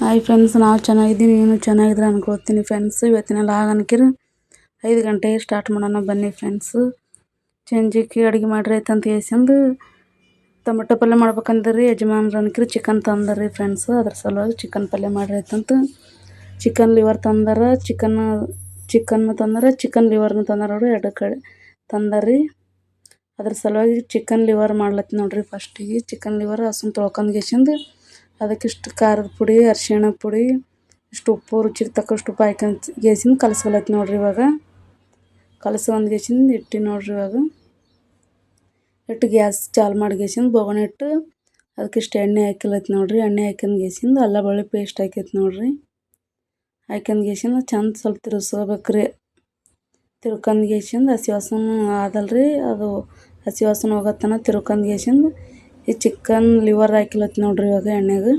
Hi friends ನಾವು ಚೆನ್ನಾಗಿದ್ದೀನಿ ನೀನು ಚೆನ್ನಾಗಿದ್ರೆ ಅನ್ಕೊಳ್ತೀನಿ ಫ್ರೆಂಡ್ಸ್ ಇವತ್ತಿನ ಲಾಗ್ ಅನ್ಕಿರ. ಐದು ಗಂಟೆಗೆ ಸ್ಟಾರ್ಟ್ ಮಾಡೋಣ ಬನ್ನಿ ಫ್ರೆಂಡ್ಸು ಸಂಜೆಗೆ ಅಡುಗೆ ಮಾಡ್ರಿ ಅಂತ ಹೇಳ್ಸಂದು ಟೊಮೆಟೊ ಪಲ್ಯ ಮಾಡ್ಬೇಕಂದ್ರಿ, ಯಜಮಾನ್ರು ಅನ್ಕಿರಿ ಚಿಕನ್ ತಂದರಿ ಫ್ರೆಂಡ್ಸ್ ಅದ್ರ ಸಲುವಾಗಿ ಚಿಕನ್ ಪಲ್ಯ ಮಾಡ್ರಿ ಅಂತಂತ ಚಿಕನ್ ಲಿವರ್ ತಂದಾರ ಚಿಕನ್ ಚಿಕನ್ ತಂದಾರ ಚಿಕನ್ ಲಿವರ್ನು ತಂದಾರ ಅವರು ಎರಡು ಕಡೆ ತಂದಾರಿ. ಅದ್ರ ಸಲುವಾಗಿ ಚಿಕನ್ ಲಿವರ್ ಮಾಡ್ಲತ್ತಿ ನೋಡ್ರಿ ಫಸ್ಟಿಗೆ ಚಿಕನ್ ಲಿವರ್ ಹಸುನ್ ತೊಳ್ಕೊಂಡ್ ಅದಕ್ಕಿಷ್ಟು ಖಾರದ ಪುಡಿ, ಅರಿಶಿಣ ಪುಡಿ, ಇಷ್ಟು ಉಪ್ಪು, ರುಚಿಗೆ ತಕ್ಕಷ್ಟು ಉಪ್ಪು ಹಾಕ್ಯಂತ ಗೇಸಿಂದ ಕಲಸ್ಕೊಳತ್ ನೋಡ್ರಿ ಇವಾಗ. ಕಲಸ್ಕೊಂಡು ಗೇಸಿಂದ ಇಟ್ಟು ನೋಡ್ರಿ ಇವಾಗ. ಇಟ್ಟು ಗ್ಯಾಸ್ ಚಾಲು ಮಾಡಿ ಗೇಸಿಂದ ಬೊಗಣೆ ಇಟ್ಟು ಅದಕ್ಕಿಷ್ಟು ಎಣ್ಣೆ ಹಾಕಿಲತ್ ನೋಡ್ರಿ. ಎಣ್ಣೆ ಹಾಕಿಂದ ಗೇಸಿಂದ ಅಲ್ಲ ಬಳ್ಳಿ ಪೇಸ್ಟ್ ಹಾಕೈತೆ ನೋಡ್ರಿ. ಹಾಕಿಂದ ಗೇಸಿಂದ ಚಂದ ಸ್ವಲ್ಪ ತಿರುಗಿಸ್ಕೋಬೇಕ್ರಿ ತಿರ್ಕೊಂಡ್ ಗೇಸಿಂದ ಹಸಿ ವಾಸನೆ ಆದಲ್ರಿ. ಅದು ಹಸಿ ವಾಸನೆ ಹೋಗತ್ತನ ತಿರ್ಕೊಂಡ್ ಗೇಸಿಂದ ಈ ಚಿಕನ್ ಲಿವರ್ ಹಾಕಿಲತ್ ನೋಡ್ರಿ ಇವಾಗ ಎಣ್ಣೆಗೆ.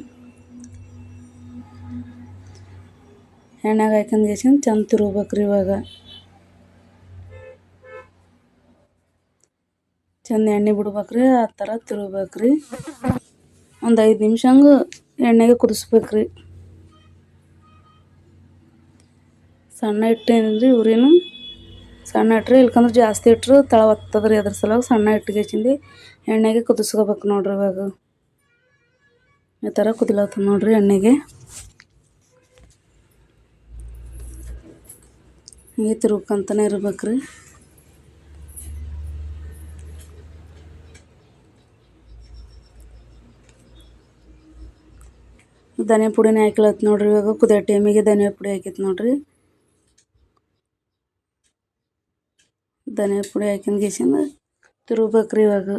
ಎಣ್ಣೆಗೆ ಗೇಸಿಂದ ಚಂದ ತಿರುಗ್ಬೇಕ್ರಿ ಇವಾಗ. ಚಂದ ಎಣ್ಣೆ ಬಿಡ್ಬೇಕ್ರಿ, ಆ ಥರ ತಿರುಗ್ಬೇಕ್ರಿ. ಒಂದು ಐದು ನಿಮಿಷ ಹಂಗೆ ಎಣ್ಣೆಗೆ ಕುದಿಸ್ಬೇಕ್ರಿ. ಸಣ್ಣ ಇಟ್ಟೇನ್ರಿ ಉರಿನು ಸಣ್ಣ ಇಟ್ರಿ ಇಲ್ಕಂದ್ರೆ ಜಾಸ್ತಿ ಇಟ್ರು ತಳ ಒತ್ತದ್ರಿ ಅದ್ರ ಸಲುವಾಗಿ ಸಣ್ಣ ಇಟ್ಗೆಸಿಂದು ಎಣ್ಣೆಗೆ ಕುದಿಸ್ಕೋಬೇಕು ನೋಡ್ರಿ ಇವಾಗ. ಈ ಥರ ಕುದಿಲತ್ತ ನೋಡ್ರಿ ಎಣ್ಣೆಗೆ. ಹಿಂಗೆ ತಿರುಗ್ಕೊಂತನೇ ಇರ್ಬೇಕ್ರಿ. ಧನಿಯಾ ಪುಡಿನೇ ಹಾಕಿಲತ್ ನೋಡ್ರಿ ಇವಾಗ. ಕುದಿಯೋ ಟೈಮಿಗೆ ಧನಿಯಾ ಪುಡಿ ಹಾಕಿತ್ತು ನೋಡ್ರಿ. ಧನಿಯಾ ಪುಡಿ ಹಾಕಿನ ಗೇಸಿಂದ ತಿರುಗ್ಬೇಕ್ರಿ ಇವಾಗ.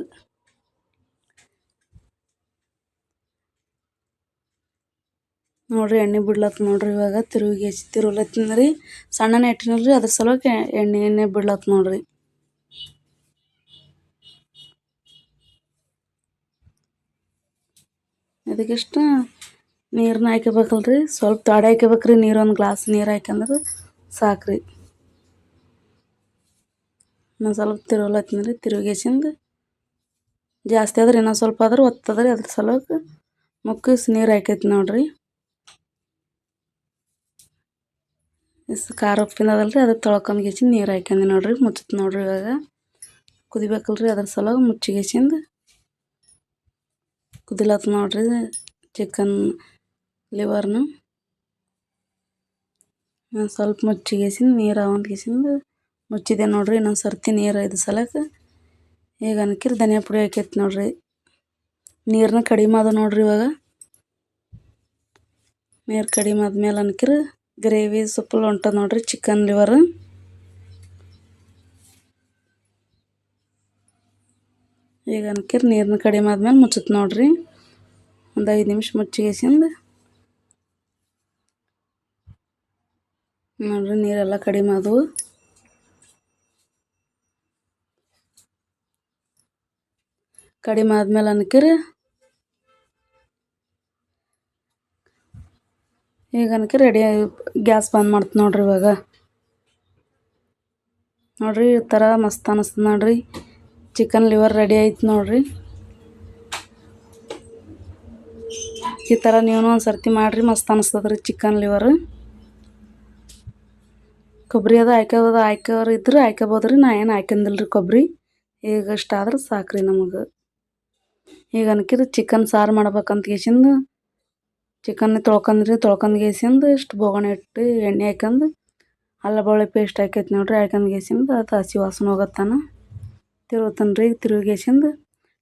ನೋಡ್ರಿ ಎಣ್ಣೆ ಬಿಡ್ಲತ್ ನೋಡ್ರಿ ಇವಾಗ. ತಿರುಗಿ ತಿರುಗ್ಲತ್ತಿಂದ್ರಿ ಸಣ್ಣನೆ ಇಟ್ಟಿನಲ್ರಿ. ಅದ್ರ ಸಲುವಾಗಿ ಎಣ್ಣೆ ಎಣ್ಣೆ ಬಿಡ್ಲತ್ ನೋಡ್ರಿ. ಅದಕ್ಕಿಷ್ಟ ನೀರನ್ನ ಹಾಕ್ಯಬೇಕಲ್ರಿ. ಸ್ವಲ್ಪ ತಾಡೆ ಹಾಕ್ಯಬೇಕ್ರಿ. ನೀರು ಒಂದು ಗ್ಲಾಸ್ ನೀರು ಹಾಕ್ಯಂದ್ರೆ ಸಾಕ್ರಿ. ಇನ್ನೊಂದು ಸ್ವಲ್ಪ ತಿರುಗ್ಲತ್ತಿನ್ರಿ ತಿರುಗೇಸಿಂದ ಜಾಸ್ತಿ ಆದ್ರೆ ಇನ್ನೊಂದು ಸ್ವಲ್ಪ ಆದ್ರೆ ಒತ್ತದ್ರಿ. ಅದ್ರ ಸಲುವಾಗಿ ಮುಕ್ಕಿಸ್ ನೀರು ಹಾಕೈತಿ ನೋಡ್ರಿ. ಖಾರ ಉಪ್ಪಿನದಲ್ಲ ಅದಲ್ರಿ ಅದಕ್ಕೆ ತೊಳ್ಕೊಂಡ್ ಗೇಸಿಂದ ನೀರು ಹಾಕ್ಯಂದಿ ನೋಡ್ರಿ, ಮುಚ್ಚತ್ ನೋಡ್ರಿ ಇವಾಗ. ಕುದಿಬೇಕಲ್ರಿ ಅದ್ರ ಸಲುವಾಗಿ ಮುಚ್ಚಿಗೇಸಿಂದ ಕುದಿಲತ್ ನೋಡ್ರಿ ಚಿಕನ್ ಲಿವರ್ನ ಸ್ವಲ್ಪ ಮುಚ್ಚಿಗೇಸಿಂದ ನೀರು ಅವಂದ್ಗೇಸಿಂದ ಮುಚ್ಚಿದೆ ನೋಡ್ರಿ, ಇನ್ನೊಂದು ಸರ್ತಿ ನೀರು ಐದು ಸಲಕ್ಕೆ ಈಗ ಅನ್ಕಿರಿ ಧನಿಯಾ ಪುಡಿ ಹಾಕೈತಿ ನೋಡ್ರಿ. ನೀರನ್ನ ಕಡಿಮೆ ಅದ ನೋಡ್ರಿ ಇವಾಗ. ನೀರು ಕಡಿಮೆ ಆದ್ಮೇಲೆ ಅನ್ಕಿರ್ ಗ್ರೇವಿ ಸೊಪ್ಪು ಹೊಂಟದ ನೋಡ್ರಿ ಚಿಕನ್ ಲಿವರ್ ಈಗ ಅನ್ಕಿರಿ ನೀರನ್ನ ಕಡಿಮೆ ಆದ್ಮೇಲೆ ಮುಚ್ಚತ್ ನೋಡ್ರಿ. ಒಂದು ಐದು ನಿಮಿಷ ಮುಚ್ಚಿಗೆಸಿಂದ ನೋಡ್ರಿ ನೀರೆಲ್ಲ ಕಡಿಮೆ ಆದವು. ಕಡಿಮೆ ಆದ್ಮೇಲೆ ಅನ್ಕಿರಿ ಈಗ ಅನ್ಕಿ ರೆಡಿ ಗ್ಯಾಸ್ ಬಂದ್ ಮಾಡ್ತು ನೋಡ್ರಿ ಇವಾಗ. ನೋಡ್ರಿ ಈ ಥರ ಮಸ್ತ್ ಅನಿಸ್ತದೆ ನೋಡ್ರಿ. ಚಿಕನ್ ಲಿವರ್ ರೆಡಿ ಆಯ್ತು ನೋಡ್ರಿ. ಈ ಥರ ನೀವು ಒಂದು ಸರ್ತಿ ಮಾಡಿರಿ, ಮಸ್ತ್ ಅನಿಸ್ತದೆ ರೀ ಚಿಕನ್ ಲಿವರ್ ಕೊಬ್ಬರಿ ಅದು ಹಾಕ್ಯಬೋದು ಹಾಕೋರು ಇದ್ರೆ ಹಾಕ್ಯಬೋದು ರೀ, ನಾ ಏನು ಹಾಕ್ಯಂದಿಲ್ಲ ರೀ ಕೊಬ್ಬರಿ ಈಗ ಇಷ್ಟ ಆದ್ರೆ ಸಾಕ್ರಿ ನಮಗೆ. ಈಗ ಅನ್ಕಿರಿ ಚಿಕನ್ ಸಾರು ಮಾಡ್ಬೇಕಂತ ಗೇಸಿಂದ ಚಿಕನ್ ತೊಳ್ಕೊಂಡ್ರಿ, ತೊಳ್ಕೊಂಡ್ ಗೇಸಿಂದು ಇಷ್ಟು ಬೋಗಣ ಇಟ್ಟು ಎಣ್ಣೆ ಹಾಕಂದು ಅಲ್ಲ ಬಳ್ಳಿ ಪೇಸ್ಟ್ ಹಾಕೈತಿ ನೋಡ್ರಿ ಹಾಕಂದು ಗೇಸಿಂದು ಅದು ಹಸಿ ವಾಸನೆ ಹೋಗತ್ತಾನ. ತಿರುಗ್ತಾನೆ ರೀ ತಿರುಗೇಸಿಂದ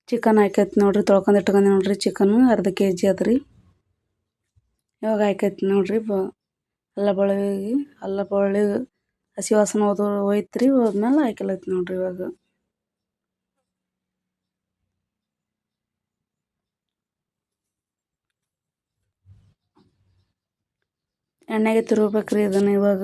ಚಿಕನ್ ಹಾಕೈತಿ ನೋಡ್ರಿ, ತೊಳ್ಕೊಂಡು ಇಟ್ಕೊಂಡಿ ನೋಡ್ರಿ ಚಿಕನ್ ಅರ್ಧ ಕೆ ಜಿ ಅದ ರೀ. ಇವಾಗ ಹಾಕೈತಿ ನೋಡ್ರಿ ಬ ಅಲ್ಲ ಬೆಳ್ಳುಳ್ಳಿ ಅಲ್ಲ ಬಳ್ಳಿ ಹಸಿ ವಾಸನೆ ಹೋದ ಹೋಯ್ತು ರೀ ಹೋದ್ಮೇಲೆ ಹಾಕಿಲೈತಿ ನೋಡ್ರಿ ಇವಾಗ. ಎಣ್ಣೆಗೆ ತಿರುಗ್ಬೇಕ್ರಿ ಇದನ್ನು ಇವಾಗ.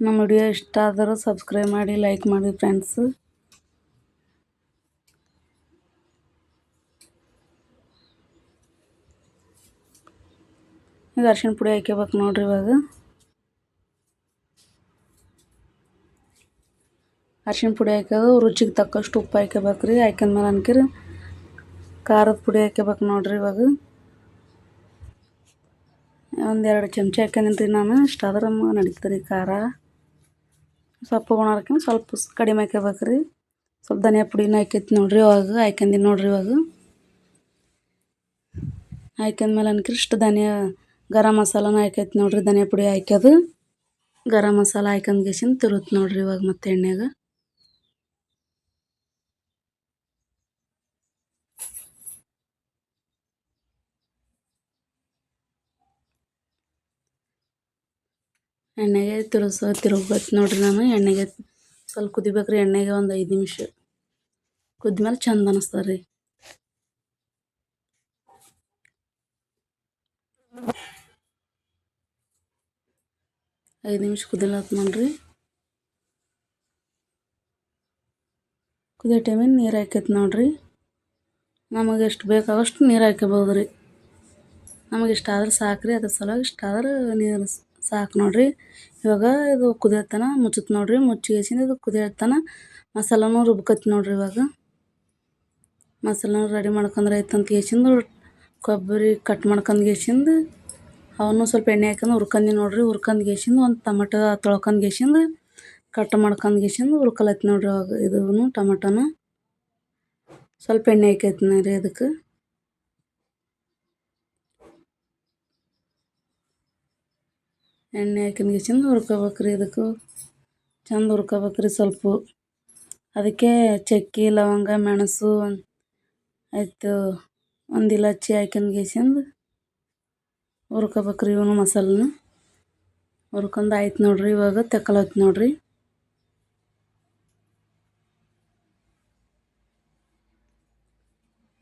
ನಮ್ಮ ವಿಡಿಯೋ ಇಷ್ಟ ಆದರೂ ಸಬ್ಸ್ಕ್ರೈಬ್ ಮಾಡಿ ಲೈಕ್ ಮಾಡಿ ಫ್ರೆಂಡ್ಸ್ ಈಗ ಅರ್ಶಿಣ ಪುಡಿ ಹಾಕ್ಯಬೇಕು ನೋಡ್ರಿ ಇವಾಗ. ಅರ್ಶಿಣ ಪುಡಿ ಹಾಕ್ಯೋದು, ರುಚಿಗೆ ತಕ್ಕಷ್ಟು ಉಪ್ಪು ಹಾಕ್ಯಬೇಕು ರೀ. ಹಾಕ್ಯಂದ್ಮೇಲೆ ಅನ್ಕಿರ ಖಾರದ ಪುಡಿ ಹಾಕ್ಯಬೇಕು ನೋಡ್ರಿ ಇವಾಗ. ಒಂದೆರಡು ಚಮಚ ಹಾಕ್ಯಂದಿನ ರೀ ನಾನು. ಇಷ್ಟಾದ್ರೆ ನಡೀತದೆ ರೀ ಖಾರ. ಸ್ವಲ್ಪ ಗುಣ ಹಾಕ್ಯಂಡು ಸ್ವಲ್ಪ ಕಡಿಮೆ ಹಾಕ್ಯಬೇಕು ರೀ. ಸ್ವಲ್ಪ ಧನಿಯಾ ಪುಡಿನ ಹಾಕೈತಿ ನೋಡ್ರಿ ಇವಾಗ. ಹಾಕ್ಯಂದಿನಿ ನೋಡ್ರಿ ಇವಾಗ. ಹಾಕ್ಯಂದ್ಮೇಲೆ ಅನ್ಕಿರಿ ಇಷ್ಟು ಧನಿಯಾ, ಗರಂ ಮಸಾಲನ ಹಾಕೈತಿ ನೋಡ್ರಿ. ಧನಿಯಾ ಪುಡಿ ಹಾಕ್ಯದು. ಗರಂ ಮಸಾಲ ಹಾಕ್ಯಂದ್ ಗೆಸಿಂದ ತಿರುತ್ತೆ ನೋಡ್ರಿ ಇವಾಗ ಮತ್ತೆ ಎಣ್ಣೆಗೆ. ಎಣ್ಣೆಗೆ ತಿರುಗಿಸೋ, ತಿರುಗ್ಬೇಕು. ನೋಡ್ರಿ ನಾನು ಎಣ್ಣೆಗೆ ಸ್ವಲ್ಪ ಕುದಿಬೇಕು ರೀ ಎಣ್ಣೆಗೆ ಒಂದು ಐದು ನಿಮಿಷ ಕುದ್ಮೇಲೆ ಚಂದ ಅನಿಸ್ತದೆ ರೀ ಐದು ನಿಮಿಷ ಕುದಿಲತ್ ನೋಡ್ರಿ. ಕುದಿಯೋ ಟೈಮಿಗೆ ನೀರು ಹಾಕೈತೆ ನೋಡ್ರಿ. ನಮಗೆ ಎಷ್ಟು ಬೇಕಾಗೋಷ್ಟು ನೀರು ಹಾಕ್ಯಬೋದು ರೀ ನಮಗೆ ಇಷ್ಟ ಆದ್ರೆ ಸಾಕು ರೀ ಅದ್ರ ಸಲುವಾಗಿ ಇಷ್ಟ ಆದ್ರೆ ನೀರು ಸಾಕು ನೋಡಿರಿ. ಇವಾಗ ಇದು ಕುದಿಯತ್ತನ ಮುಚ್ಚುತ್ತೆ ನೋಡ್ರಿ. ಮುಚ್ಚಿಗೆಸಿಂದ ಇದು ಕುದಿಯತ್ತನ. ಮಸಾಲನೂ ರುಬ್ಕತ್ತಿ ನೋಡ್ರಿ ಇವಾಗ. ಮಸಾಲನೂ ರೆಡಿ ಮಾಡ್ಕೊಂಡ್ರೆ ಆಯ್ತಂತ ಗೇಸಿಂದು ಕೊಬ್ಬರಿ ಕಟ್ ಮಾಡ್ಕೊಂಡು ಗೇಸಿಂದು ಅವನು ಸ್ವಲ್ಪ ಎಣ್ಣೆ ಹಾಕೊಂಡು ಹುರ್ಕಂದಿ ನೋಡ್ರಿ. ಹುರ್ಕಂದು ಗೇಸಿಂದು ಒಂದು ಟಮಟ ತೊಳ್ಕೊಂಡು ಗೇಸಿಂದು ಕಟ್ ಮಾಡ್ಕೊಂಡು ಗೇಸಿಂದು ಹುರ್ಕೊಲತ್ತಿ ನೋಡ್ರಿ ಅವಾಗ ಇದೂ ಟಮಟನ. ಸ್ವಲ್ಪ ಎಣ್ಣೆ ಹಾಕೈತಿ ರೀ ಇದಕ್ಕೆ. ಎಣ್ಣೆ ಹಾಕಿನ ಗೆಸಿಂದು ಹುರ್ಕೋಬೇಕು ರೀ ಇದಕ್ಕೆ. ಚಂದ ಹುರ್ಕೋಬೇಕು ರೀ ಸ್ವಲ್ಪ. ಅದಕ್ಕೆ ಚಕ್ಕೆ, ಲವಂಗ, ಮೆಣಸು ಆಯಿತು, ಒಂದು ಇಲಾಚಿ ಹಾಕ್ಯಂದ್ ಗೆಸಿಂದು ಹುರ್ಕೋಬೇಕು ರೀ ಇವನು ಮಸಾಲನ. ಹುರ್ಕೊಂಡ್ ಆಯ್ತು ನೋಡ್ರಿ, ಇವಾಗ ತೆಕ್ಕಲತ್ತಿ ನೋಡ್ರಿ.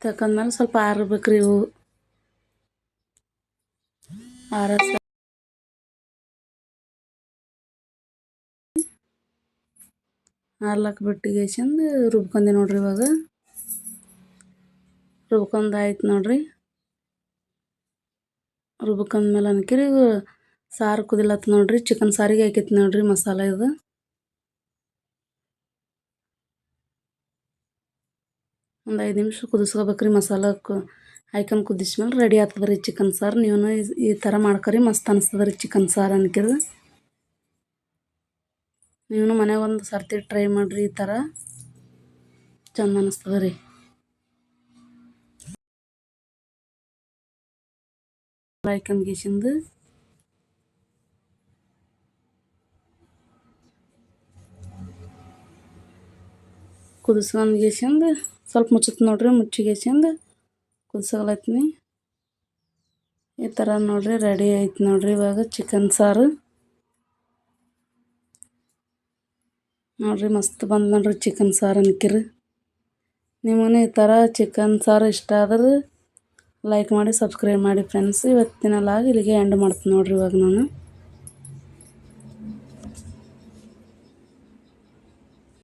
ತಕೊಂಡ್ಮೇಲೆ ಸ್ವಲ್ಪ ಆರ್ಬೇಕು ರೀ ಇವು. ಆರ ಆರ್ಲಕ್ಕೆ ಬಿಟ್ಟು ಗೆಸಿಂದು ರುಬ್ಕೊಂಡೆ ನೋಡ್ರಿ ಇವಾಗ. ರುಬ್ಕೊಂಡ್ ಆಯ್ತು ನೋಡ್ರಿ. ರುಬ್ಕೊಂಡ್ಮೇಲೆ ಅನ್ಕಿರಿ ಸಾರು ಕುದಿಲತ್ ನೋಡ್ರಿ ಚಿಕನ್ ಸಾರಿಗೆ ಹಾಕೈತಿ ನೋಡ್ರಿ ಮಸಾಲೆ ಇದು. ಒಂದು ಐದು ನಿಮಿಷ ಕುದಿಸ್ಕೋಬೇಕ್ರಿ ಮಸಾಲ ಕು ಹಾಕೊಂಡು ಕುದಿಸ್ಮೇಲೆ ರೆಡಿ ಆಗ್ತದ್ರಿ ಚಿಕನ್ ಸಾರು. ನೀವು ಈ ಥರ ಮಾಡ್ಕೊರಿ, ಮಸ್ತ್ ಅನಿಸ್ತದೆ ರೀ ಚಿಕನ್ ಸಾರು ಅನ್ಕಿದ್ರೆ ನೀವು ಮನೆಗೆ ಒಂದು ಸರ್ತಿ ಟ್ರೈ ಮಾಡಿರಿ ಈ ಥರ ಚಂದ ಅನಿಸ್ತದೆ ರೀ. ಹಾಕ್ಯಂಡ್ ಗೆಸಿಂದು ಕುದಿಸ್ಕೊಂಡ್ ಗೆಸಿಂದು ಸ್ವಲ್ಪ ಮುಚ್ಚುತ್ತೆ ನೋಡ್ರಿ ಮುಚ್ಚಿಗೆಸಿಂದು ಕುದಿಸಲತ್ತೀನಿ ಈ ಥರ ನೋಡ್ರಿ ರೆಡಿ ಆಯ್ತು ನೋಡ್ರಿ ಇವಾಗ ಚಿಕನ್ ಸಾರು. ನೋಡ್ರಿ ಮಸ್ತ್ ಬಂದು ನೋಡ್ರಿ ಚಿಕನ್ ಸಾರು ಅನ್ಕಿರಿ. ನಿಮ್ಮನೆ ಈ ಥರ ಚಿಕನ್ ಸಾರು ಇಷ್ಟ ಆದ್ರೆ ಲೈಕ್ ಮಾಡಿ ಸಬ್ಸ್ಕ್ರೈಬ್ ಮಾಡಿ ಫ್ರೆಂಡ್ಸ್ ಇವತ್ತಿನ ಲಾಗ್ ಇಲ್ಲಿಗೆ ಎಂಡ್ ಮಾಡ್ತೀನಿ ನೋಡ್ರಿ ಇವಾಗ ನಾನು.